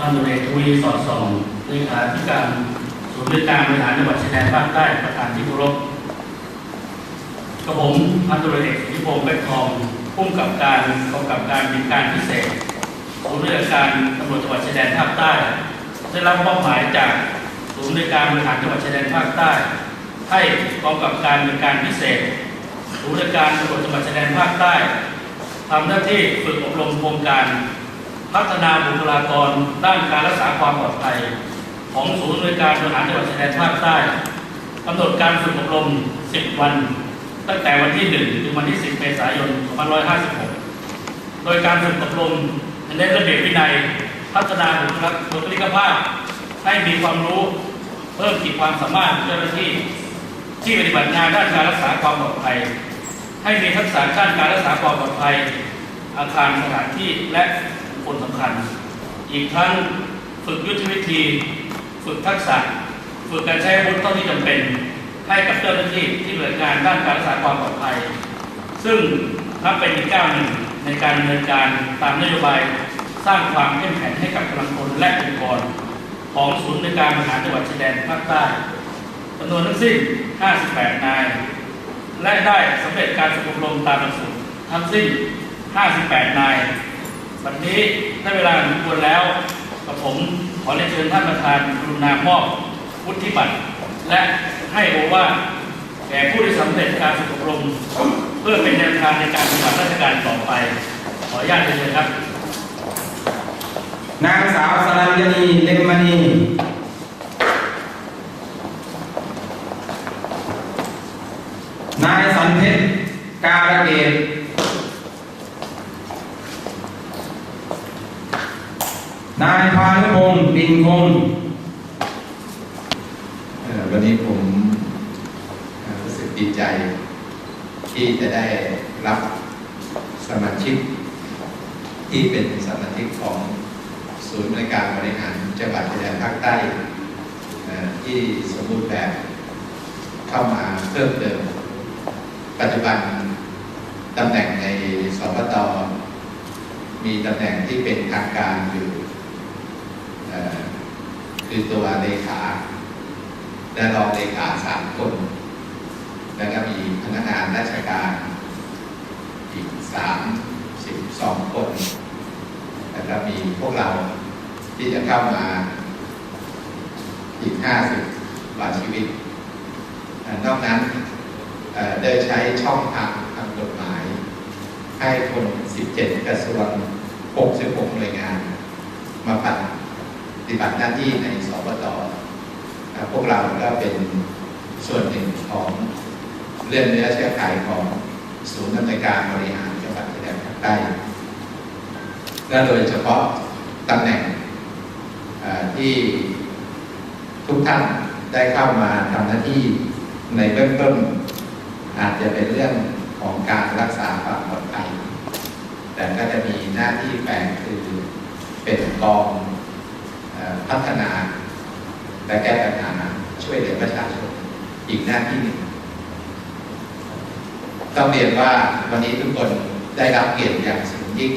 ท่านตรวจเอกทวีสอดส่องเลขาธิการศูนย์บริการบริหารจังหวัดชายแดนภาคใต้ประธานที่เคารพกับผมพันตำรวจเอกสิทธิพงศ์เวชทองผู้กำกับการกำกับการบินการพิเศษศูนย์บริการตำรวจจังหวัดชายแดนภาคใต้ ได้รับมอบหมายจากศูนย์บริการบริหารจังหวัดชายแดนภาคใต้ ให้กองกับการบินการพิเศษศูนย์บริการตำรวจจังหวัดชายแดนภาคใต้ทำหน้าที่ฝึกอบรมโครงการ พัฒนาบุคลากรด้านการรักษาความปลอดภัย ของศูนย์บริการบริหารจังหวัดชายแดนภาคใต้กำหนดการฝึกอบรม 10 วัน ตั้งแต่วันที่ 1 ถึงวันที่ 10 เมษายน 2556 โดยการฝึกอบรมเน้นระเบียบวินัย พัฒนาบุคลิกภาพ ให้มีความรู้เพิ่มขีดความสามารถเจ้าหน้าที่ที่ปฏิบัติงานด้านการรักษาความปลอดภัย ให้มีทักษะด้านการรักษาความปลอดภัย อาคารสถานที่และ ลสำคัญ อีกทั้งฝึกยุทธวิธี ฝึกทักษะ ฝึกการใช้อาวุธเท่าที่จำเป็น ให้กับเจ้าหน้าที่ที่ปฏิบัติงานด้านการรักษาความปลอดภัย ซึ่งนับเป็นอีกก้าวหนึ่งในการดำเนินการตามนโยบายสร้างความเข้มแข็งให้กับกำลังพลและองค์กร ของศูนย์ในการบริหารจังหวัดชายแดนภาคใต้จำนวนทั้งสิ้น 58 นาย และได้สำเร็จการฝึกอบรมตามหลักสูตรทั้งสิ้น 58 นาย วันนี้ได้เวลาสมควรแล้วกับผมขอเรียนเชิญท่านประธานกรุณามอบวุฒิบัตร และให้โอวาทแก่ผู้ที่สำเร็จการฝึกอบรมเพื่อเป็นแนวทางในการปฏิบัติราชการต่อไป ขออนุญาตเรียนเชิญครับ นางสาวสรัญญนีเล็มมณีนายสันเพชรการะเกตนาย พานุพงศ์ปินคงวันนี้ผมรู้สึกดีใจ ที่จะได้รับสมาชิก ที่เป็นสมาชิกของศูนย์บริการบริหารจังหวัดชายแดนภาคใต้ที่สมบูรณ์แบบเข้ามาเพิ่มเติม ปัจจุบันตำแหน่งในสปตมีตำแหน่งที่เป็นทางการอยู่ คือตัวเลขาและรองเลขาสามคน แล้วก็มีพนักงานราชการอีกสามสิบสองคน แล้วก็มีพวกเราที่จะเข้ามาอีกห้าสิบกว่าชีวิตเอ่อนอกนั้นได้ใช้ช่องทางทางกฎหมาย ให้คน 17 กระทรวง 66 หน่วยงาน มาป ฏิบัติหน้าที่ในสปตอ่าพวกเราก็เป็นส่วนหนึ่งของเรื่องเนื้อเชื้อไขของศูนย์อำเนวยการบริหารจังหวัดชายแดนภาคใต้และโดยเฉพาะตำแหน่งที่ทุกท่านได้เข้ามาทำหน้าที่ในเบื้องต้น อาจจะเป็นเรื่องของการรักษาความปลอดภัยแต่ก็จะมีหน้าที่แฝงคือเป็นกอง พัฒนา และแก้ปัญหาช่วยเหลือประชาชนอีกหน้าที่หนึ่งต้องเรียนว่าวันนี้ทุกคนได้รับเกียรติอย่างสูงยิ่ง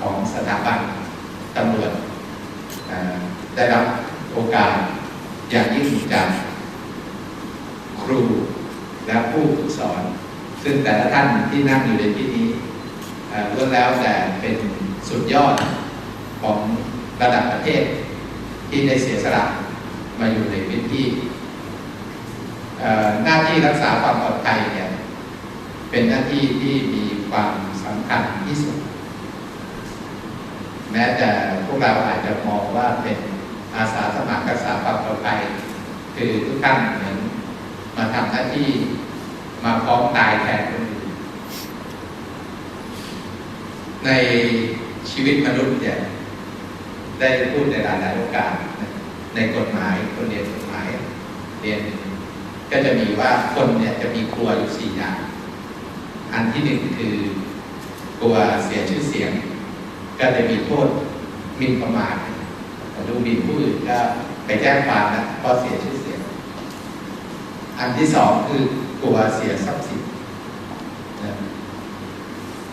ของสถาบันตำรวจได้รับโอกาสอย่างยิ่งจากครูและผู้ฝึกสอน ซึ่งแต่ละท่านที่นั่งอยู่ในที่นี้เอ่อล้วนแล้วแต่เป็นสุดยอดของระดับประเทศ ที่ได้เสียสละมาอยู่ในพื้นที่หน้าที่รักษาความปลอดภัยเนี่ยเป็นหน้าที่ที่มีความสำคัญที่สุด แม้แต่พวกเราอาจจะมองว่าเป็นอาสาสมัครรักษาความปลอดภัยคือทุกท่านเหมือนมาทำหน้าที่มาพร้อมตายแทนคนอื่นในชีวิตมนุษย์เนี่ย ได้พูดในหลายๆโอกาสในกฎหมายคนเรียนกฎหมายเรียนก็จะมีว่าคนเนี่ยจะมีกลัวอยู่สี่อย่าง อันที่หนึ่งคือกลัวเสียชื่อเสียง ก็จะมีโทษมินประมาทดูหมิ่นผู้อื่นก็ไปแจ้งความนะเพราะเสียชื่อเสียง อันที่สองคือกลัวเสียทรัพย์สิน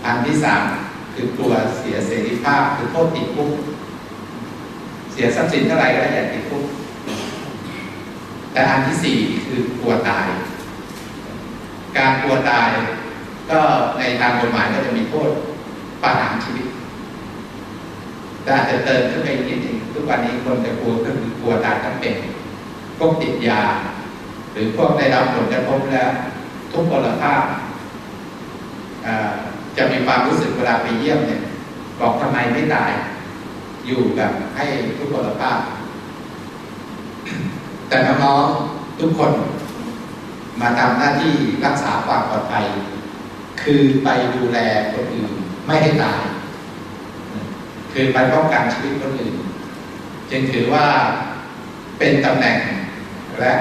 อันที่สามคือกลัวเสียเสรีภาพคือโทษติดคุก สียทรัพย์สินเท่าไหร่ก็ได้อย่าติดคุกแต่อันที่สี่คือกลัวตาย การกลัวตายก็ในทางกฎหมายก็จะมีโทษประหารชีวิตแต่อาจจะเติมขึ้นไปอีกนิดหนึงทุกวันนี้คนจะกลัวก็คือกลัวตายทั้งเป็นพวกติดยา หรือพวกได้รับผลกระทบแล้ว ทุกพลภาพจะมีความรู้สึกเวลาไปเยี่ยมเนี่ยบอกทำไมไม่ตาย อยู่แบบให้ทุกพลภาพ แต่น้องๆทุกคนมาทำหน้าที่รักษาความปลอดภัย คือไปดูแลคนอื่นไม่ให้ตาย คือไปป้องกันชีวิตคนอื่น จึงถือว่าเป็นตำแหน่งและ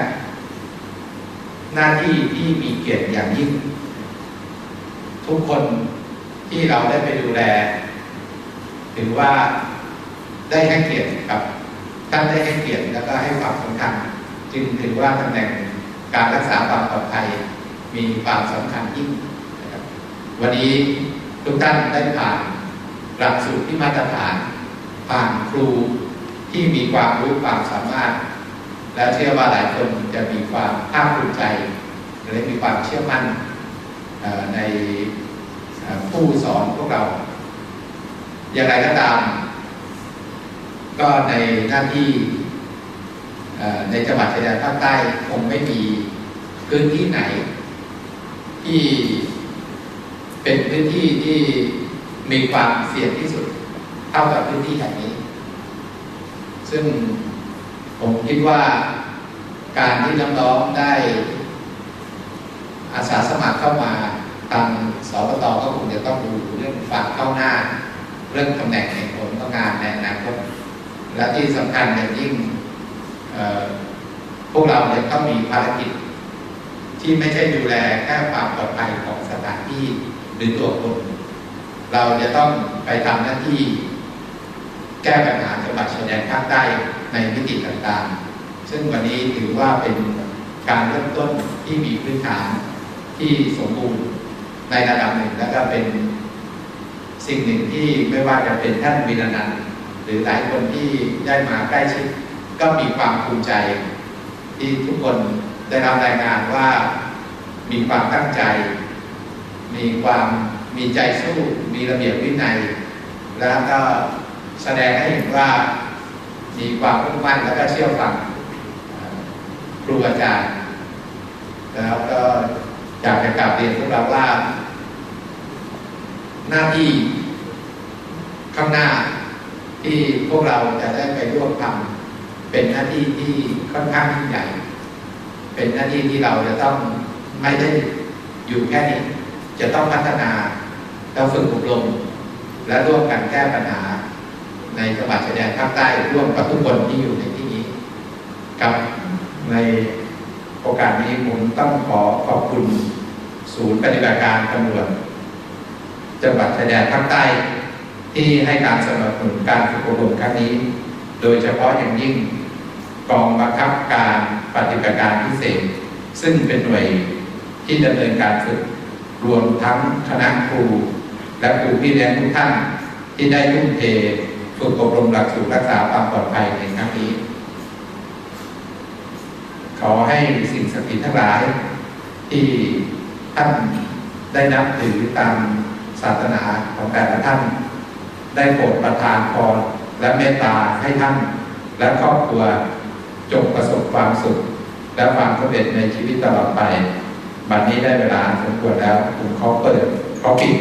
หน้าที่ที่มีเกียรติอย่างยิ่ง ทุกคนที่เราได้ไปดูแล ถือว่า ได้ให้เกียรติกับท่านได้ให้เกียรติแล้วก็ให้ความสำคัญ จึงถือว่าตำแหน่งการรักษาความปลอดภัยมีความสำคัญยิ่งนะครับวันนี้ทุกท่านได้ผ่านหลักสูตรที่มาตรฐาน ผ่านครูที่มีความรู้ความสามารถ และเชื่อว่าหลายคนจะมีความภาคภูมิใจและมีความเชื่อมั่นในผู้สอนพวกเรา อย่างไรก็ตาม ก็ในหน้าที่ในจังหวัดชายแดนภาคใต้คงไม่มีพื้นที่ไหน ที่เป็นพื้นที่ที่มีความเสี่ยงที่สุดเท่ากับพื้นที่แห่งนี้ ซึ่งผมคิดว่าการที่น้องๆได้ อาสาสมัครเข้ามาทางสบตก็คงจะต้องดูเรื่องฝากเข้าหน้า เรื่องตำแหน่งในผลต้องงานในอนาคต และที่สำคัญอย่างยิ่งพวกเราจะต้องมีภารกิจ ที่ไม่ใช่ดูแลแค่ความปลอดภัยของสถานที่หรือตัวคนเราจะต้องไปทำหน้าที่ แก้ปัญหาจังหวัดชายแดนภาคใต้ในมิติต่างๆ ซึ่งวันนี้ถือว่าเป็นการเริ่มต้นที่มีพื้นฐานที่สมบูรณ์ในระดับหนึ่ง แล้วก็เป็นสิ่งหนึ่งที่ไม่ว่าจะเป็นท่านวินานันท์ หรือหลายคนที่ได้มาใกล้ชิดก็มีความภูมิใจ ที่ทุกคนได้รับรายงานว่ามีความตั้งใจ มีความมีใจสู้ มีระเบียบวินัย แล้วก็แสดงให้เห็นว่ามีความมุ่งมั่นแล้วก็เชื่อฟังครูอาจารย์ แล้วก็อยากจะกลับเรียนพวกเราว่า หน้าที่ข้างหน้า ที่พวกเราจะได้ไปร่วมทำเป็นหน้าที่ที่ค่อนข้างใหญ่ เป็นหน้าที่ที่เราจะต้องไม่ได้อยู่แค่นี้ จะต้องพัฒนาเราฝึกอบรมและร่วมกันแก้ปัญหา ในจังหวัดชายแดนภาคใต้ร่วมกับทุกคนที่อยู่ในที่นี้ กับในโอกาสนี้ผมต้องขอขอบคุณ ศูนย์ปฏิบัติการตำรวจจังหวัดชายแดนภาคใต้ ที่ให้การสนับสนุนการฝึกอบรมครั้งนี้ โดยเฉพาะอย่างยิ่งกองบังคับการปฏิบัติการพิเศษ ซึ่งเป็นหน่วยที่ดำเนินการฝึกรวมทั้งคณะครู และครูพี่เลี้ยงทุกท่านที่ได้ทุ่มเทฝึกอบรมหลักสูตรรักษาความปลอดภัยในครั้งนี้ ขอให้สิ่งศักดิ์สิทธิ์ทั้งหลาย ที่ท่านได้นับถือตามศาสนาของแต่ละท่าน ได้โปรดประทานพรและเมตตาให้ท่าน และครอบครัวจงประสบความสุข และความสำเร็จในชีวิตตลอดไป บัดนี้ได้เวลาสมควรแล้วผมขอเปิดขอปิด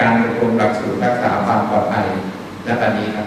การอบรมหลักสูตรรักษาความปลอดภัยและบัดนี้ครับ